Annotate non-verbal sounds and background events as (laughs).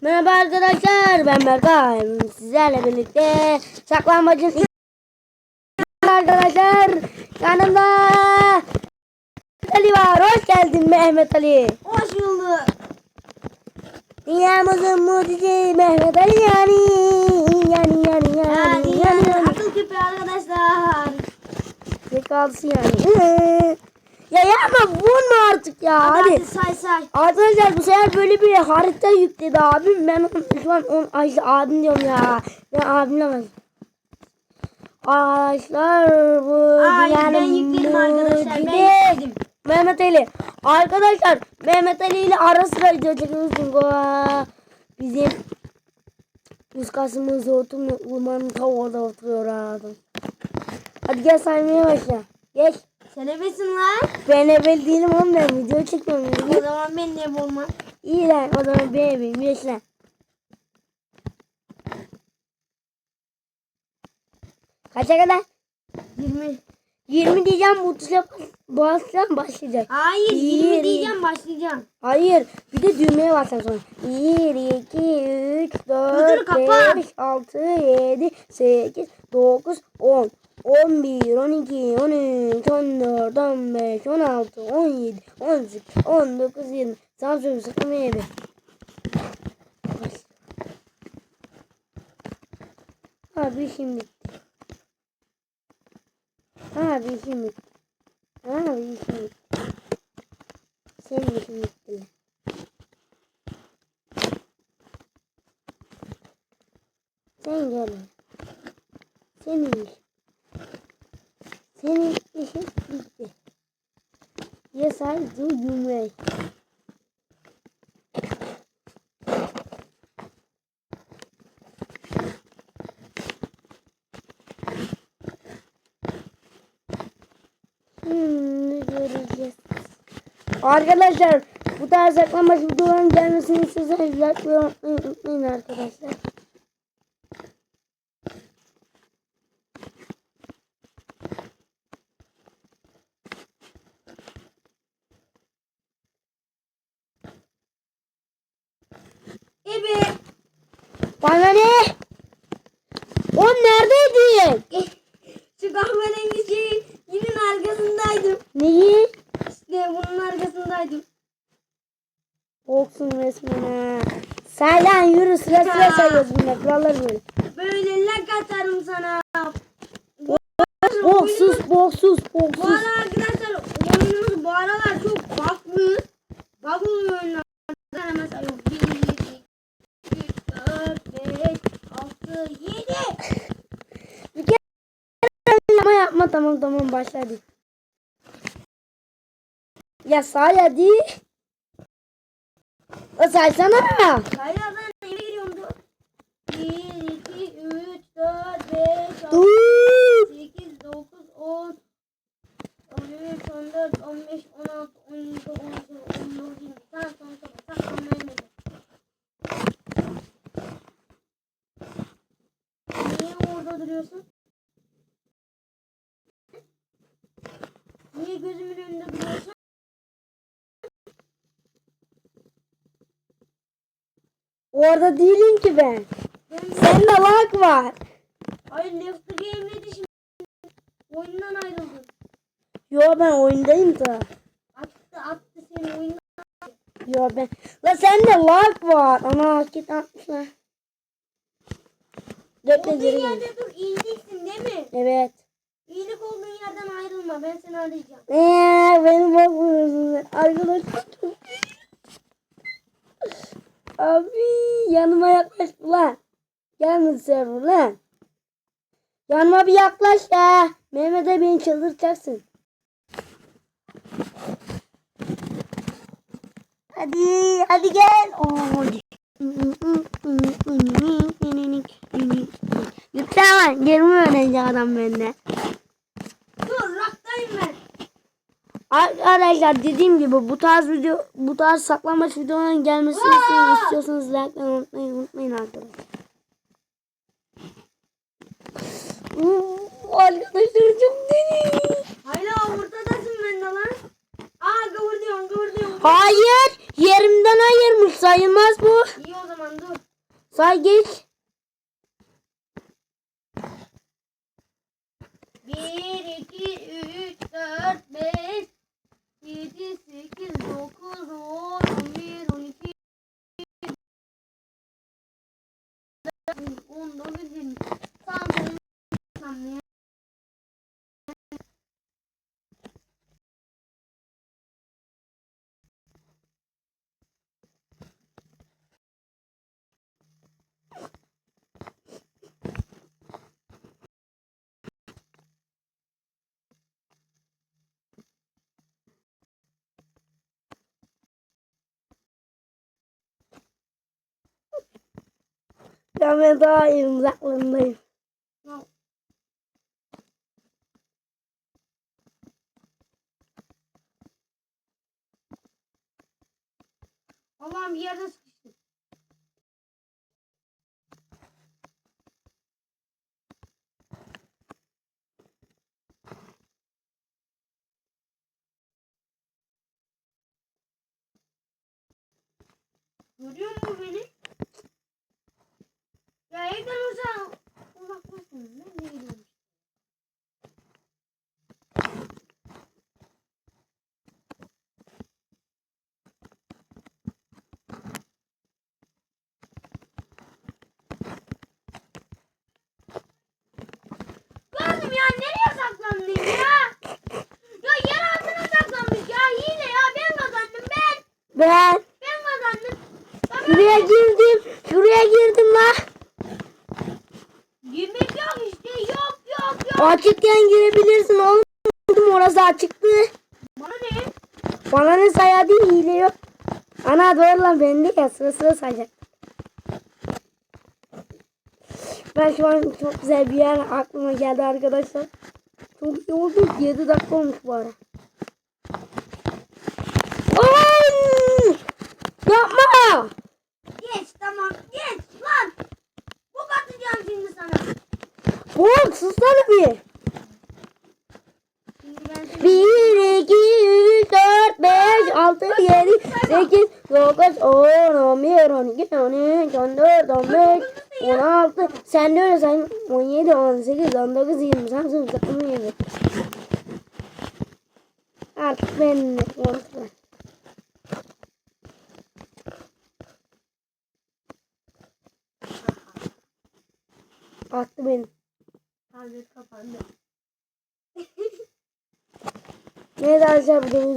Merhaba arkadaşlar ben Berkay. Sizlerle birlikte saklanmacın ilk arkadaşlar yanımda Ali var. Hoş geldin Mehmet Ali. Hoş bulduk. Dünyamızın mucizi Mehmet Ali yani. Yani yani yani Yani, yani yani akıl küpü arkadaşlar. Zekalısı yani. (laughs) ya yapma vurma artık ya hadi. Hadi say say. Arkadaşlar bu sefer böyle bir harita yükledi abim. Ben şu an on, ay, abim diyorum ya. Ben abimle bak. Arkadaşlar bu Ay dünyanın ben yükledim arkadaşlar. Ben yükledim. Mehmet Ali. Arkadaşlar Mehmet Ali ile ara sıra video çekiyoruz çünkü bizim üst kasımızda oturmuyor. Ulmanın ta orada oturuyor adam. Hadi gel saymaya başla. Geç. Sen ebesin lan. Ben evvel değilim oğlum ben video çekmiyorum. O zaman ben ne bulmam? İyi lan o zaman beğenmeyin. Geç lan. Kaça kadar? 20. 20 diyeceğim bu tuşa basacağım başlayacak. Hayır 20 Yirmi. diyeceğim başlayacağım. Hayır bir de düğmeye basacaksın sonra. 1, 2, 3, 4, dur, kapa. 5, 6, 7, 8, 9, 10. 11, 12, 13, 14, 15, 16, 17, 18, 19, 20. Samsung sıkılmaya bir. Abi işim bitti. Abi işim bitti. Abi işim bitti. Senin işin bitti. Sen gel. Senin iş. Senin işin bitti. Yes, I do you may. Şimdi göreceğiz. Arkadaşlar bu tarz saklanmaç videoların gelmesini istiyorsanız like ve unutmayın arkadaşlar. Ebe. Bana ne? O neredeydin? Şu kahverengi yinin arkasındaydım. Neyi? İşte bunun arkasındaydım. Boksun resmine. Sen lan yürü sıra sıra sayıyoruz bunlar. Kurallar böyle. Böyle lak atarım sana. Boksuz boksuz Bu boksuz. ara arkadaşlar oyunumuz bu aralar çok baklı. Bak oluyor oyunlar. Mesela yok 1, 2, 3, 4, 5, 6, 7. Bir kere ama tamam tamam başla hadi. Ya say hadi. O saysana. Hayır ben eve giriyorum dur. 1, 2, 3, 4, 5, 6, Dur. 8, 9, 10, 13, 14, 15, 16, 17, 18, 19, 20. Sen son topa saklanmayamadım. Niye orada duruyorsun? Niye gözümün önünde duruyorsun? Orada değilim ki ben. Ben Sende lag var. Hayır Left Game dedi şimdi. Oyundan ayrıldın. Yo ben oyundayım da. Attı attı seni oyundan. Yo ben. La sende lag var. Ana git atmışlar. Dörtle Olduğun yerde dur iyiliksin değil mi? Evet. İyilik olduğun yerden ayrılma ben seni arayacağım. Eee beni bakmıyorsun. Arkadaşlar çok Abi yanıma yaklaş ulan. Gelme server lan. Yanıma bir yaklaş ya. Mehmet'e beni çıldırtacaksın. Hadi hadi gel. Oo. Lütfen gelme öğrenci adam bende. Dur raktayım ben. Arkadaşlar dediğim gibi bu tarz video bu tarz saklanmaç videoların gelmesini istiyorsanız like ve unutmayın, unutmayın arkadaşlar. Arkadaşlar çok deli. Hala ortadasın bende lan. Aa kıvırdıyorum kıvırdıyorum. Hayır. Yerimden ayırmış. Sayılmaz bu. İyi o zaman dur. Say geç. Bir, iki, üç, dört, beş, 一衣机洗衣机揉 Ben daha. Tamam. Allah'ım bir yerde sıkıştım. Görüyor musun beni? Ya evden uzak uzaklaşın. Ben de gidiyorum. Ya nereye saklandın ya? Ya yer altına saklanmış ya hile ya ben kazandım ben. Ben Ben kazandım. Ya ben- şuraya girdim. Şuraya girdim la. Girmek yok işte yok yok yok. Açıkken girebilirsin oğlum. Orası açıktı. Bana ne? Bana ne sayar değil hile yok. Ana doğru lan bende ya sıra sıra sayacak. Ben şu an çok güzel bir yer aklıma geldi arkadaşlar. Çok iyi oldu. 7 dakika olmuş bu ara. Ay! Yapma! Geç tamam geç lan. Bu atacağım şimdi sana. Oğlum sussana bir. Şimdi ben seni... 1, 2, 3, 4, 5, 6, 7, 8, 9, 10, 11, 12, 13, 14, 15, 16. Sen de öyle say. 17, 18, 19, 20. Sen sus. Onu yemek. Artık benimle konuşma. Attı beni. Tablet kapandı. Neyse arkadaşlar bu